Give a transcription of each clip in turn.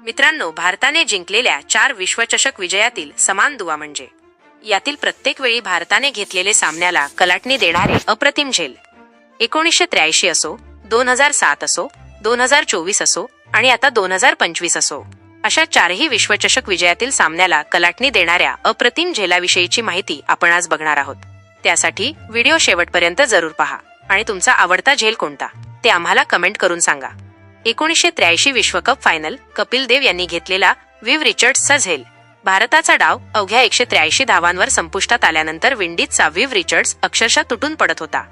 मित्रांनो भारताने जिंकलेल्या चार विश्वचषक विजयातील समान दुवा म्हणजे यातील प्रत्येक वेळी भारताने घेतलेले सामन्याला कलाटणी देणारे अप्रतिम झेल. एकोणीसशे त्र्याऐंशी असो दोन हजार सात असो दोन हजार चोवीस असो आणि आता दोन हजार पंचवीस असो अशा चारही विश्वचषक विजयातील सामन्याला कलाटणी देणाऱ्या अप्रतिम झेलाविषयीची माहिती आपण आज बघणार आहोत. त्यासाठी व्हिडिओ शेवटपर्यंत जरूर पहा आणि तुमचा आवडता झेल कोणता ते आम्हाला कमेंट करून सांगा. एकोणीसशे त्र्याऐंशी विश्वकप फायनल कपिल देव यांनी घेतलेला विव रिचर्ड्सचा झेल भारताचा डाव अवघ्या एकशे त्र्याऐंशी धावांवर संपुष्टात आल्यानंतर विंडीजचा विव रिचर्ड्स अक्षरशः तुटून पडत होता.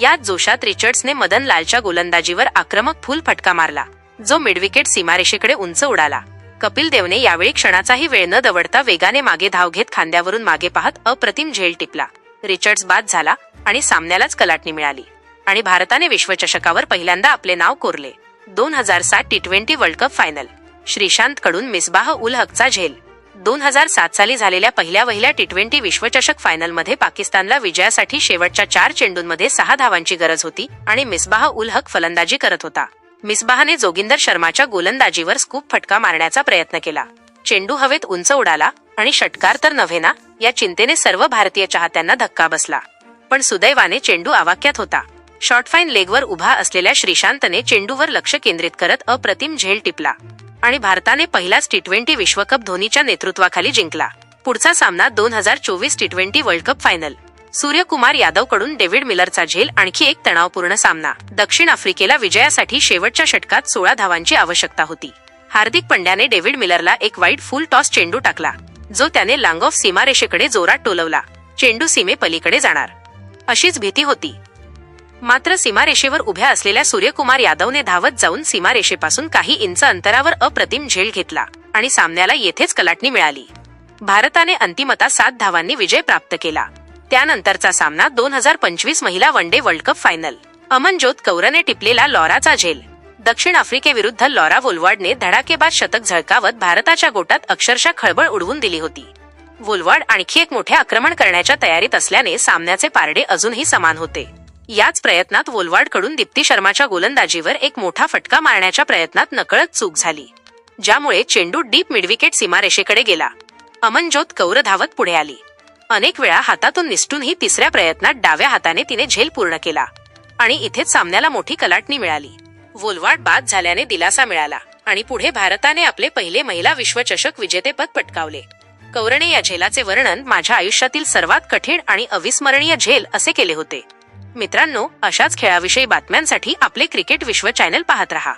याच जोशात रिचर्ड्सने मदन लालच्या गोलंदाजीवर आक्रमक फुल फटका मारला जो मिडविकेट सीमारेषेकडे उंच उडाला. कपिल देवने यावेळी क्षणाचाही वेळ न दवडता वेगाने मागे धाव घेत खांद्यावरून मागे पाहत अप्रतिम झेल टिपला. रिचर्ड्स बाद झाला आणि सामन्यालाच कलाटणी मिळाली आणि भारताने विश्वचषकावर पहिल्यांदा आपले नाव कोरले. दोन हजार सात T twenty world cup final Sreesanth कडून मिसबाह उल हकचा झेल. दोन हजार सात साली झालेल्या पहिल्या वहिल्या टी ट्वेंटी विश्वचषक फायनलमध्ये पाकिस्तानला विजयासाठी शेवटच्या चार चेंडूंमध्ये सहा धावांची गरज होती आणि मिसबाह उल हक फलंदाजी करत होता. मिसबाहने जोगिंदर शर्माच्या गोलंदाजीवर स्कूप फटका मारण्याचा प्रयत्न केला. चेंडू हवेत उंच उडाला आणि षटकार तर नव्हे ना या चिंतेने सर्व भारतीय चाहत्यांना धक्का बसला. पण सुदैवाने चेंडू आवाक्यात होता. शॉर्ट फाईन लेगवर उभा असलेल्या श्रीशांतने चेंडूवर लक्ष केंद्रित करत अप्रतिम झेल टिपला आणि भारताने पहिलाच टी ट्वेंटी विश्वकप धोनीच्या नेतृत्वाखाली जिंकला. पुढचा सामना दोन हजार चोवीस T twenty world cup final. Suryakumar यादवकडून David मिलरचा झेल आणखी एक तणावपूर्ण सामना. दक्षिण आफ्रिकेला विजयासाठी शेवटच्या षटकात सोळा धावांची आवश्यकता होती. हार्दिक पंड्याने डेव्हिड मिलरला एक वाईट फुल टॉस चेंडू टाकला जो त्याने लांग ऑफ सीमारेषेकडे जोरात टोलवला. चेंडू सीमे पलीकडे जाणार. अशीच भीती होती. मात्र सीमारेषेवर उभ्या असलेल्या सूर्यकुमार यादवने धावत जाऊन सीमारेषेपासून काही इंच अंतरावर अप्रतिम झेल घेतला आणि सामन्याला येथेच कलाटणी मिळाली. भारताने अंतिमता सात धावांनी विजय प्राप्त केला. त्यानंतरचा सामना दोन हजार पंचवीस महिला one day world cup final. Amanjot कौरने टिपलेला लॉराचा झेल. दक्षिण आफ्रिकेविरुद्ध लॉरा वोलवार्डने धडाकेबाद शतक झळकावत भारताच्या गोटात अक्षरशः खळबळ उडवून दिली होती. वोलवार्ड आणखी एक मोठे आक्रमण करण्याच्या तयारीत असल्याने सामन्याचे पारडे अजूनही समान होते. याच प्रयत्नात वोलवाडकडून दीप्ती शर्माच्या गोलंदाजीवर एक मोठा फटका मारण्याच्या प्रयत्नात नकळत चूक झाली ज्यामुळे चेंडू डीप मिडविकेट सीमारेषेकडे गेला. अमनज्योत कौर धावत पुढे आली. अनेक वेळा हातातून निसटूनही तिसऱ्या प्रयत्नात डाव्या हाताने तिने झेल पूर्ण केला आणि इथेच सामन्याला मोठी कलाटणी मिळाली. वोलवाड बाद झाल्याने दिलासा मिळाला आणि पुढे भारताने आपले पहिले महिला विश्वचषक विजेतेपद पटकावले. कौरने या झेलाचे वर्णन माझ्या आयुष्यातील सर्वात कठीण आणि अविस्मरणीय झेल असे केले होते. मित्रांनो अशाच खेळाविषयी बातम्यांसाठी आपले क्रिकेट विश्व चॅनल पाहत रहा.